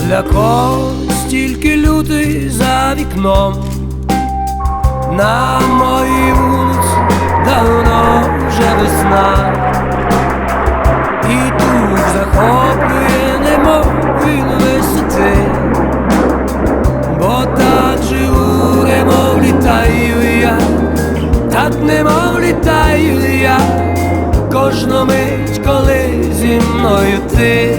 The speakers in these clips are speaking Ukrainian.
Для кого стільки людей за вікном, на моїй вулиці давно вже весна, і тут захоплює немов він висоти, бо так живу, немов літаю я, так немов літаю я, кожну мить, коли зі мною ти.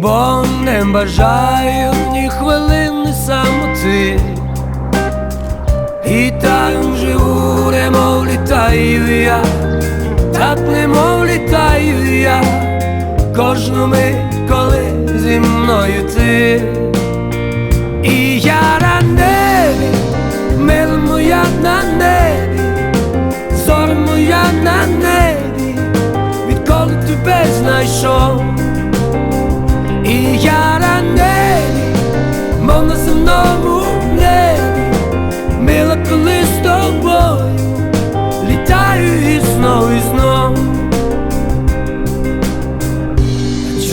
бо не бажаю ні хвилини самоти, і так живу, немов літаю я, так немов літаю я, кожну мить, коли зі мною ти. І я на небі, мила моя на небі, зоря моя на небі, відколи тебе знайшов.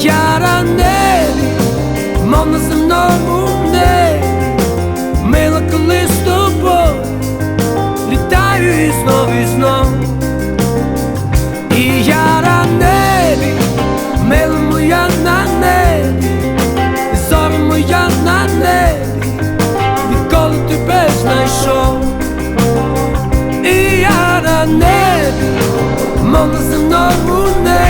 І я на небі, мов на земному небі, мила, коли з тобою літаю і знов, і знов. І я на небі, мила моя на небі, зоря моя на небі, відколи тебе знайшов. І я на небі, мов на земному небі,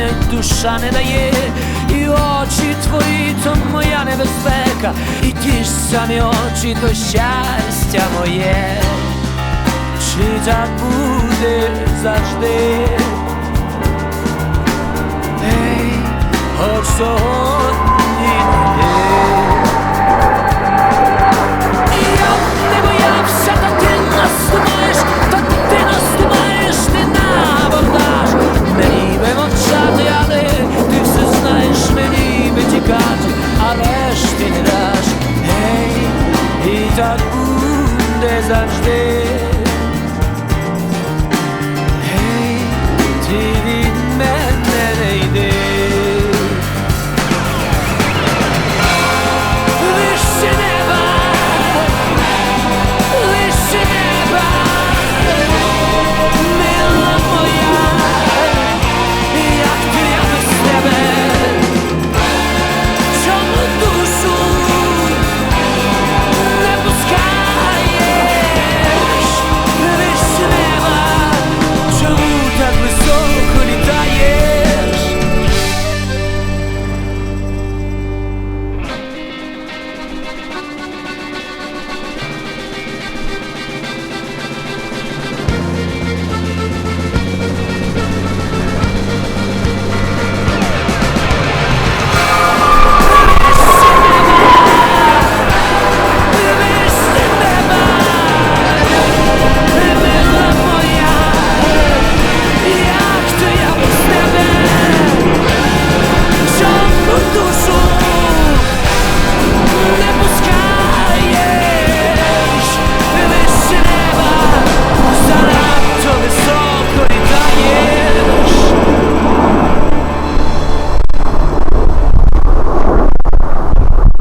Пам'ять душа не дає, і очі твої, то моя небезпека, і ті ж самі очі, то щастя моє, чи так буде завжди? Ей, сьогодні